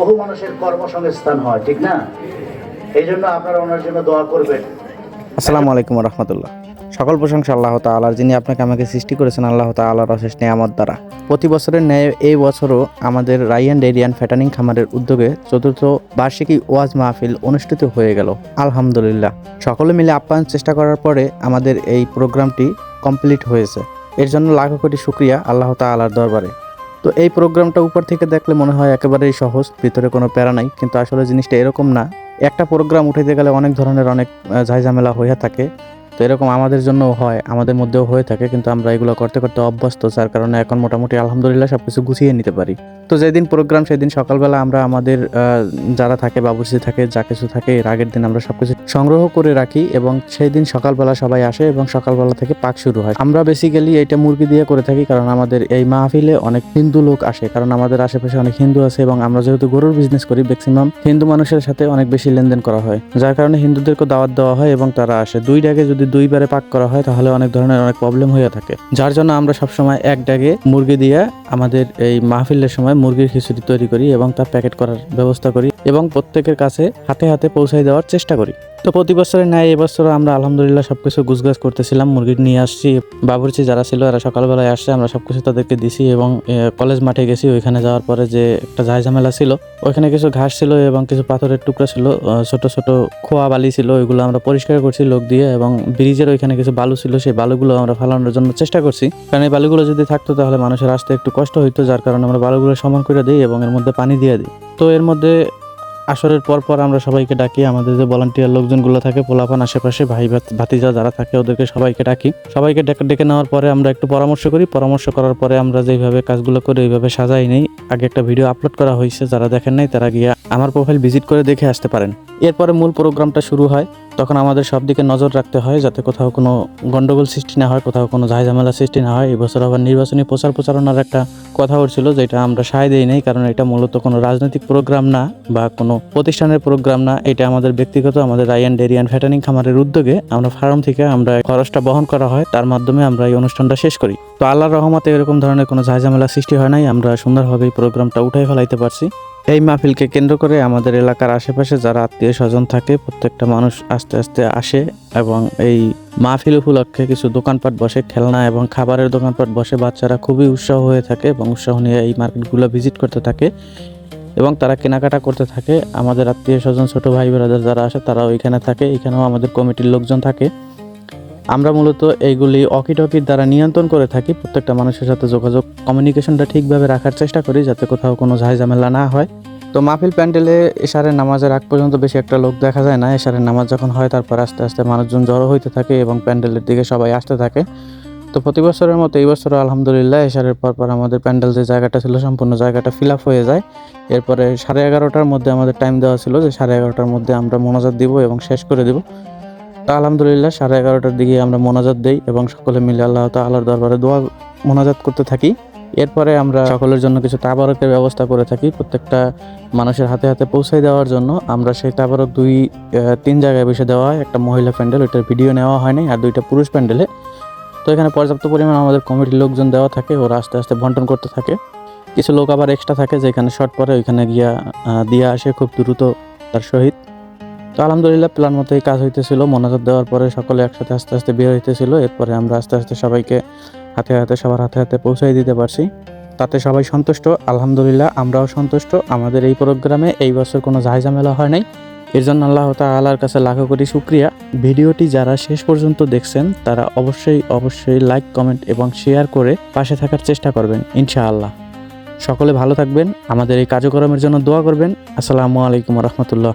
বহু মানুষের কর্মসংস্থান হয়, ঠিক না? এই জন্য আপনারা ওনার জন্য দোয়া করবেন। আসসালামু আলাইকুম রহমতুল্লাহ সকল প্রশংসা আল্লাহ তাআলার, যিনি আপনাকে আমাকে সৃষ্টি করেছেন আল্লাহ তাআলার অশেষ নেয়ামত দ্বারা। প্রতি বছরের ন্যায় এই বছরও আমাদের রাইয়ান ডেরিয়ান ফ্যাটানিং খামারের উদ্যোগে চতুর্থ বার্ষিকী ওয়াজ মাহফিল অনুষ্ঠিত হয়ে গেল। আলহামদুলিল্লাহ। সকলে মিলে আপ্যায়ন চেষ্টা করার পরে আমাদের এই প্রোগ্রামটি কমপ্লিট হয়েছে। এর জন্য লাখো কোটি শুক্রিয়া আল্লাহ তাআলার দরবারে। তো এই প্রোগ্রামটা উপর থেকে দেখলে মনে হয় একেবারেই সহজ, ভিতরে কোনো প্যারা নাই। কিন্তু আসলে জিনিসটা এরকম না। একটা প্রোগ্রাম উঠাইতে গেলে অনেক ধরনের অনেক ঝাঁঝামেলা হয়ে থাকে। তো এরকম আমাদের জন্যও হয়, আমাদের মধ্যেও হয়ে থাকে, কিন্তু আমরা এগুলো করতে করতে অভ্যস্ত, যার কারণে এখন মোটামুটি আলহামদুলিল্লাহ সব কিছু গুছিয়ে নিতে পারি। তো যেদিন প্রোগ্রাম সেদিন সকালবেলা আমরা আমাদের যারা থাকে, বাবুর্চি থাকে, যা কিছু থাকে, এর আগের দিন আমরা সবকিছু সংগ্রহ করে রাখি এবং সেই দিন সকালবেলা সবাই আসে এবং সকালবেলা থেকে পাক শুরু হয়। আমরা বেসিক্যালি এটা মুরগি দিয়ে করে থাকি, কারণ আমাদের এই মাহফিলে অনেক হিন্দু লোক আসে, কারণ আমাদের আশেপাশে অনেক হিন্দু আছে এবং আমরা যেহেতু গরুর বিজনেস করি ম্যাক্সিমাম হিন্দু মানুষের সাথে অনেক বেশি লেনদেন করা হয়। যার কারণে হিন্দুদেরকে দাওয়াত দেওয়া হয় এবং তারা আসে। দুই ডাগে যদি দুইবারে পাক করা হয়, তাহলে অনেক ধরনের অনেক প্রবলেম হয়ে থাকে। যার জন্য আমরা সবসময় এক ডাগে মুরগি দিয়ে আমাদের এই মাহফিলের সময় মুরগির খিচুড়ি তৈরি করি এবং তা প্যাকেট করার ব্যবস্থা করি। এবং প্রত্যেকের কাছে হাতে হাতে পৌঁছাই দেওয়ার চেষ্টা করি। তো প্রতি বছরের ন্যায় এবছর আমরা আলহামদুলিল্লাহ সবকিছু গুছগাছ করতেছিলাম, মুরগি নিয়ে আসছি, বাবুর্চি যারা ছিল এরা সকালবেলায় আসছে, আমরা সবকিছু তাদেরকে দিছি এবং কলেজ মাঠে গেছি, ওইখানে যাওয়ার পরে যে একটা ঝামেলা ছিল, ওইখানে কিছু ঘাস ছিল এবং কিছু পাথরের টুকরা ছিল ছোট ছোট খোয়া বালি ছিল, ওইগুলো আমরা পরিষ্কার করছি লোক দিয়ে এবং ব্রিজের ওইখানে কিছু বালু ছিল, সেই বালুগুলো আমরা ফালানোর জন্য চেষ্টা করছি। কারণ এই বালুগুলো যদি থাকতো তাহলে মানুষের আসতে একটু কষ্ট হইতো, যার কারণে আমরা বালুগুলো সমান করে দিই এবং এর মধ্যে পানি দিয়ে দিই। তো এর মধ্যে আসরের পর পর আমরা সবাইকে ডাকি, আমাদের যে ভলান্টিয়ার লোকজনগুলো থাকে, পোলাপান আশেপাশে, ভাই ভাত- ভাতিজা যারা থাকে, ওদেরকে সবাইকে ডাকি। সবাইকে ডেকে ডেকে নেওয়ার পরে আমরা একটু পরামর্শ করি। পরামর্শ করার পরে আমরা যেভাবে কাজগুলো করি, ওইভাবে সাজাই নেই। আগে একটা ভিডিও আপলোড করা হয়েছে, যারা দেখেন নাই, তারা গিয়ে আমার প্রোফাইল ভিজিট করে দেখে আসতে পারেন। এরপরে মূল প্রোগ্রামটা শুরু হয়। তখন আমাদের সব দিকে নজর রাখতে হয় যাতে কোথাও কোনো গন্ডগোল সৃষ্টি না হয়, কোথাও কোনো ঝামেলা সৃষ্টি না হয়। এবছর আবার নির্বাচনী প্রচার প্রচারণার একটা কথা উঠছিল যেটা আমরা সায় দেই নাই, কারণ এটা মূলত কোনো রাজনৈতিক প্রোগ্রাম না বা কোনো প্রতিষ্ঠানের প্রোগ্রাম না। এটা আমাদের ব্যক্তিগত, আমাদের রায়ান ডেরিয়ান ফ্যাটানিং খামারের উদ্যোগে আমরা ফার্ম থেকে আমরা খরচটা বহন করা হয়। তার মাধ্যমে আমরা এই অনুষ্ঠানটা শেষ করি। তো আল্লাহর রহমতে এরকম ধরনের কোনো ঝামেলা সৃষ্টি হয় নাই। আমরা সুন্দরভাবে এই প্রোগ্রামটা উঠাই ফেলাইতে পারছি। এই মাহফিলকে কেন্দ্র করে আমাদের এলাকার আশেপাশে যারা আত্মীয় স্বজন থাকে, প্রত্যেকটা মানুষ আস্তে আস্তে আসে এবং এই মাহফিল উপলক্ষে কিছু দোকানপাট বসে, খেলনা এবং খাবারের দোকানপাট বসে। বাচ্চারা খুবই উৎসাহ হয়ে থাকে এবং উৎসাহ নিয়ে এই মার্কেটগুলো ভিজিট করতে থাকে এবং তারা কেনাকাটা করতে থাকে। আমাদের আত্মীয় স্বজন, ছোট ভাই ব্রাদার যারা আসে তারা ওইখানে থাকে। এখানেও আমাদের কমিটির লোকজন থাকে। আমরা মূলত এইগুলি অকিটকির দ্বারা নিয়ন্ত্রণ করে থাকি। প্রত্যেকটা মানুষের সাথে যোগাযোগ কমিউনিকেশনটা ঠিকভাবে রাখার চেষ্টা করি যাতে কোথাও কোনো ঝামেলা না হয়। তো মাহফিল প্যান্ডেলে এশারের নামাজের আগ পর্যন্ত বেশি একটা লোক দেখা যায় না। এশারের নামাজ যখন হয়, তারপর আস্তে আস্তে মানুষজন জড়ো হইতে থাকে এবং প্যান্ডেলের দিকে সবাই আসতে থাকে। তো প্রতি বছরের মতো এই বছরও আলহামদুলিল্লাহ এশারের পর পর আমাদের প্যান্ডেল যে জায়গাটা ছিল, সম্পূর্ণ জায়গাটা ফিল আপ হয়ে যায়। এরপরে সাড়ে এগারোটার মধ্যে আমাদের টাইম দেওয়া ছিল যে সাড়ে এগারোটার মধ্যে আমরা মোনাজাত দিব এবং শেষ করে দিব। আলহামদুলিল্লাহ সাড়ে এগারোটার দিকে আমরা মোনাজাত দেই এবং সকলে মিলে আল্লাহ তাআলার দরবারে দোয়া মোনাজাত করতে থাকি। এরপরে আমরা সকলের জন্য কিছু তাবারকের ব্যবস্থা করে থাকি প্রত্যেকটা মানুষের হাতে হাতে পৌঁছাই দেওয়ার জন্য। আমরা সেই তাবারক দুই তিন জায়গায় বসে দেওয়া হয়। একটা মহিলা প্যান্ডেল, ওইটার ভিডিও নেওয়া হয়নি আর দুইটা পুরুষ প্যান্ডেলে। তো এখানে পর্যাপ্ত পরিমাণ আমাদের কমিটির লোকজন দেওয়া থাকে, ওরা আস্তে আস্তে বন্টন করতে থাকে। কিছু লোক আবার এক্সট্রা থাকে, যেখানে শর্ট পরে ওইখানে গিয়া দিয়ে আসে খুব দ্রুত তার সহিত। তো আলহামদুলিল্লাহ, প্ল্যান মতোই কাজ হইতেছিল। মনোযোগ দেওয়ার পরে সকলে একসাথে আস্তে আস্তে বিয়ে হইতেছিল। এরপরে আমরা আস্তে আস্তে সবাইকে হাতে হাতে, সবার হাতে হাতে পৌঁছাই দিতে পারছি। তাতে সবাই সন্তুষ্ট। আলহামদুলিল্লাহ, আমরাও সন্তুষ্ট। আমাদের এই প্রোগ্রামে এই বছর কোনো ঝামেলা হয় নাই। এর জন্য আল্লাহ তাআলার কাছে লাখো কোটি শুক্রিয়া। ভিডিওটি যারা শেষ পর্যন্ত দেখছেন, তারা অবশ্যই অবশ্যই লাইক কমেন্ট এবং শেয়ার করে পাশে থাকার চেষ্টা করবেন, ইনশাআল্লাহ। সকলে ভালো থাকবেন। আমাদের এই কার্যক্রমের জন্য দোয়া করবেন। আসসালামু আলাইকুম রহমতুল্লাহ।